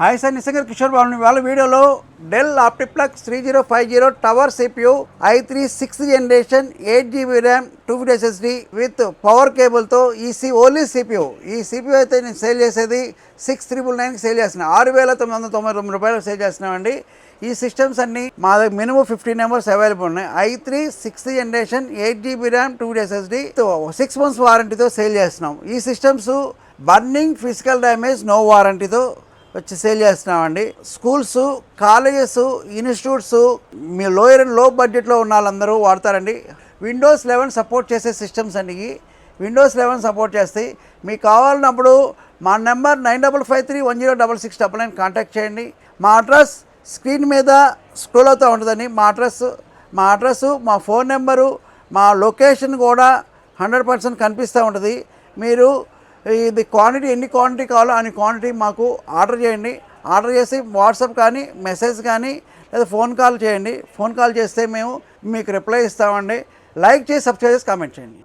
Hi sir నిజంగా కిషోర్ బాబు వాళ్ళ వీడియోలో Dell Optiplex three zero five zero tower CPU i three sixth generation eight GB RAM two fifty SSD with power కేబుల్తో ఈ సి only CPU ఈ CPU అయితే నేను sale చేసేది సిక్స్ త్రిబుల్ నైన్కి సేల్ చేస్తున్నాను ఆరు వేల తొమ్మిది వందల తొంభై తొమ్మిది రూపాయలు సేల్ చేస్తున్నామండి. ఈ సిస్టమ్స్ అన్ని మా దగ్గర మినిమం ఫిఫ్టీన్ నెంబర్స్ అవైలబుల్ ఉన్నాయి. I three sixth generation eight GB RAM two SSD six months వారంటీతో sale చేస్తున్నాం. ఈ systems burning physical damage no వారంటీతో వచ్చి సేల్ చేస్తున్నామండి. స్కూల్స్ కాలేజెస్ ఇన్స్టిట్యూట్స్ మీ లోయర్ అండ్లో బడ్జెట్లో ఉన్న వాళ్ళందరూ వాడతారండి. విండోస్ లెవెన్ సపోర్ట్ చేసే సిస్టమ్స్ అండి ఇవి. విండోస్ లెవెన్ సపోర్ట్ చేస్తాయి మీకు కావాలన్నప్పుడు మా number nine double five three one zero double six double nine contact చేయండి. మా అడ్రస్ స్క్రీన్ మీద స్క్రోల్ అవుతూ ఉంటుందండి. మా అడ్రస్ మా అడ్రస్ మా ఫోన్ నెంబరు మా లొకేషన్ కూడా హండ్రెడ్ పర్సెంట్ కనిపిస్తూ ఉంటుంది. మీరు ఇది క్వాంటిటీ ఎన్ని క్వాంటిటీ కావాలో అన్ని క్వాంటిటీ మాకు ఆర్డర్ చేయండి. ఆర్డర్ చేసి వాట్సాప్ కానీ మెసేజ్ కానీ లేదా ఫోన్ కాల్ చేయండి. ఫోన్ కాల్ చేస్తే మేము మీకు రిప్లై ఇస్తామండి. లైక్ చేసి సబ్స్క్రైబ్ చేసి కామెంట్ చేయండి.